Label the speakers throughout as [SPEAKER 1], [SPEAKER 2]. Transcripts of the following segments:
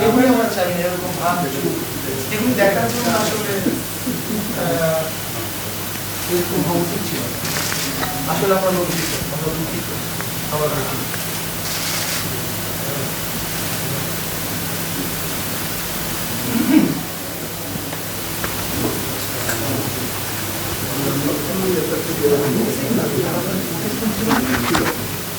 [SPEAKER 1] এগুলি আমরা চাই না এরকম ভাব এগুলি দেখার জন্য আসলে আহ, এরকম হওয়া উচিত ছিল না। আসলে আমরা লজ্জিত আমরা দুঃখিত আমরা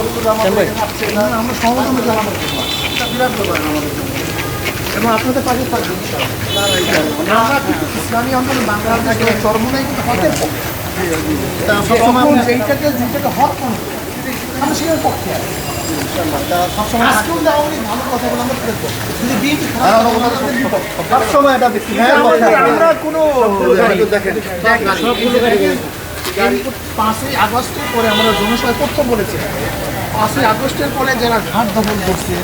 [SPEAKER 1] দুঃখিত আমরা সমবেদনা জানাব বিরাট ব্যাপার আমাদের আপনাদের পাশে থাকব ইনশাআল্লাহ। আমরা কিন্তু ইসলামী আন্দোলন বাংলাদেশের চরমনাই কিন্তু পক্ষে সবসময় যেইটাকে যেটাকে হক করি, আমরা সেটার পক্ষে আছি। আজকেও যে আওয়ামী লীগ ভালো কথা বলে আমরা ফেরত দেবো। যদি বিএনপি খারাপ কথা বলে আমাদের বিপক্ষ।
[SPEAKER 2] সবসময় এটা
[SPEAKER 1] আমরা কোনো পাঁচই আগস্টের পরে আমরা জনসভায় বলেছি। পাঁচই আগস্টের পরে যারা ঘাট দখল করছে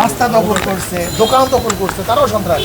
[SPEAKER 1] রাস্তা দখল করছে দোকান দখল করছে তারাও সন্ত্রাস।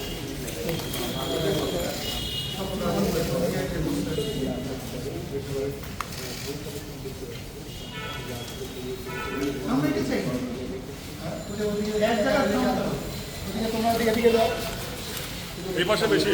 [SPEAKER 1] আমরা এটা চাই। এক জায়গায় দাও। ওদিকে তোমরা দিকে দিকে দাও
[SPEAKER 3] এই পাশে বেশি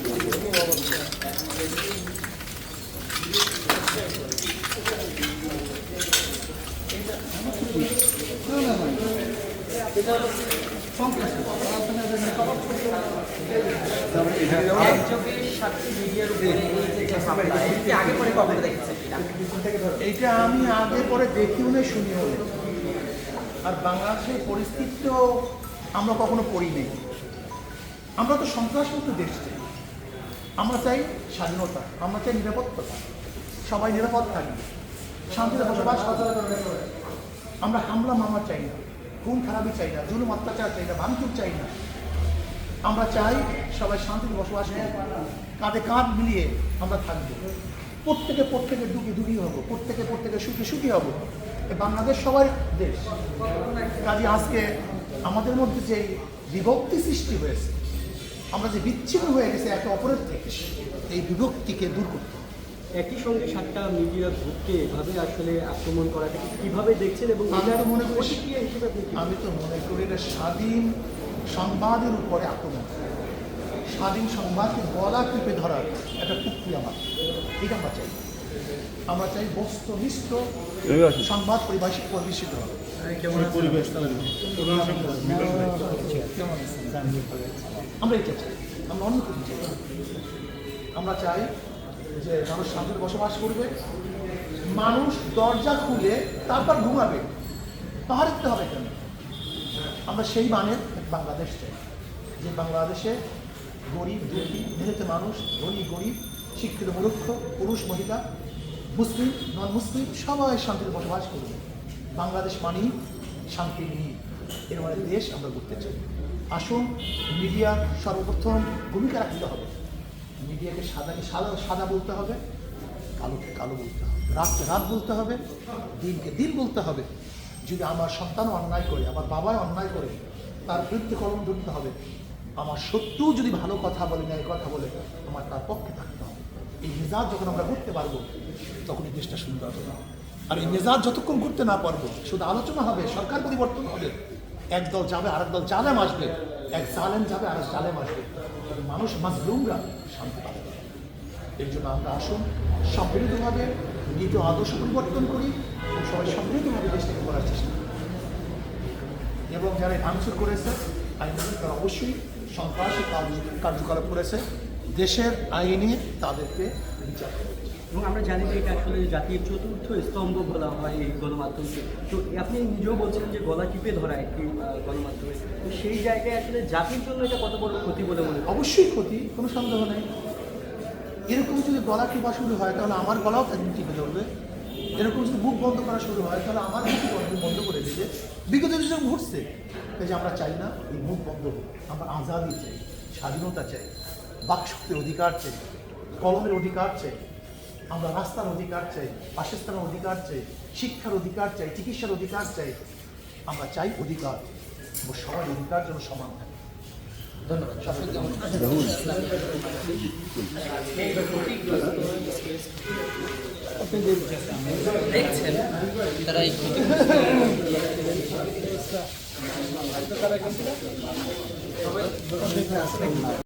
[SPEAKER 1] এইটা আমি আগে পরে দেখিও না শুনিও না আর বাংলাদেশের পরিস্থিতি তো আমরা কখনো পড়ি আমরা তো সন্ত্রাসমুক্ত দেশ চাই। আমরা চাই স্বাধীনতা, আমরা চাই নিরাপত্তা। সবাই নিরাপদ থাকবে, শান্তিতে বসবাস আমরা হামলা মামলা চাই না, খুন খারাপি চাই না, জুলুম অত্যাচার চাই না, ভাঙচুর চাই না। আমরা চাই সবাই শান্তিতে বসবাস কাঁধে কাঁধ মিলিয়ে আমরা থাকব। প্রত্যেকে প্রত্যেকে দুঃখী দুঃখী হব, প্রত্যেকে প্রত্যেকে সুখী সুখী হব। বাংলাদেশ সবার দেশ। কাজে আজকে আমাদের মধ্যে যে বিভক্তি সৃষ্টি হয়েছে আমরা যে বিচ্ছিন্ন হয়ে গেছে একে অপরের থেকে এই বিভক্তিকে দূর করতে
[SPEAKER 4] একই সঙ্গে সাতটা মিডিয়া গ্রুপকে এভাবে আসলে আক্রমণ করাটা কীভাবে দেখছেন এবং
[SPEAKER 1] আমি তো মনে করি আমি তো মনে করি এটা স্বাধীন সংবাদের উপরে আক্রমণ। স্বাধীন সংবাদকে গলা টিপে ধরার একটা প্রক্রিয়া মাত্র এটা আমরা চাই। আমরা চাই বস্তুনিষ্ঠ সংবাদ পরিবেশিত পরিবেশিত হবে। আমরা চাই আমরা চাই। আমরা চাই যে মানুষ শান্তিতে বসবাস করবে, মানুষ দরজা খুলে তারপর ঘুমাবে। পাহাড় দিতে হবে কেন? আমরা সেই মানের বাংলাদেশ চাই, যে বাংলাদেশে গরিব, দুঃখী, মেহনত মানুষ, ধনী, গরিব, শিক্ষিত, মূর্খ, পুরুষ, মহিলা, মুসলিম নন মুসলিম সবাই শান্তিতে বসবাস করবে। বাংলাদেশ মানি শান্তি নিয়ে এর মানে দেশ আমরা করতে চাই। আসুন মিডিয়ার সর্বপ্রথম ভূমিকা রাখতে হবে। মিডিয়াকে সাদাকে সাদা সাদা বলতে হবে, কালোকে কালো বলতে হবে, রাতকে রাত বলতে হবে, দিনকে দিন বলতে হবে। যদি আমার সন্তানও অন্যায় করে, আমার বাবাও অন্যায় করে, তার বিরুদ্ধে কলম ধরতে হবে। আমার শত্রু যদি ভালো কথা বলে, ন্যায় কথা বলে, আমার তার পক্ষে থাকতে হবে। এই মেজাজ যখন আমরা করতে পারব তখন এই দেশটা সুন্দর হবে। আর এই মেজাজ যতক্ষণ করতে না পারব, শুধু আলোচনা হবে, সরকার পরিবর্তন হবে। এক দল যাবে, আরেক দল জালেম আসবে। এক জালেম যাবে, আরেক জালেম আসবে। মানুষ মাজলুমরা শান্তি পাবে। এর জন্য আমরা আসুন সম্মিলিতভাবে নীতি আদর্শ পরিবর্তন করি এবং সবাই সম্মিলিতভাবে দেশটাকে করার চেষ্টা এবং যারা ভাঙচুর করেছে আইনজীবী তারা অবশ্যই সন্ত্রাসী কার্যকলাপ করেছে। দেশের আইনে তাদেরকে বিচার করবে।
[SPEAKER 4] এবং আমরা জানি যে এটা আসলে জাতির চতুর্থ স্তম্ভ বলা হয় এই গণমাধ্যমকে। তো আপনি নিজেও বলছিলেন যে গলা টিপে ধরা একটি গণমাধ্যমে। তো সেই জায়গায় আসলে জাতির জন্য এটা কত বড় ক্ষতি বলে মনে
[SPEAKER 1] অবশ্যই ক্ষতি, কোনো সন্দেহ নেই। এরকম যদি গলা টিপা শুরু হয়, তাহলে আমার গলাও একদিন টিপে ধরবে। এরকম যদি বুক বন্ধ করা শুরু হয়, তাহলে আমার বুক বন্ধ করে দেবে। বিগত দিনে ঘটছে তাই যে আমরা চাই না এই মুখ বন্ধ হোক, আমরা আজাদি চাই, স্বাধীনতা চাই, বাকশক্তির অধিকার চাই, কলমের অধিকার চাই। আমরা রাস্তার অধিকার চাই বাসস্থানের অধিকার চাই শিক্ষার অধিকার চাই চিকিৎসার অধিকার চাই আমরা চাই অধিকার। এবং সবার অধিকার যেন সমান থাকে। ধন্যবাদ।
[SPEAKER 5] দেখছেন? তারা এই ক্ষতি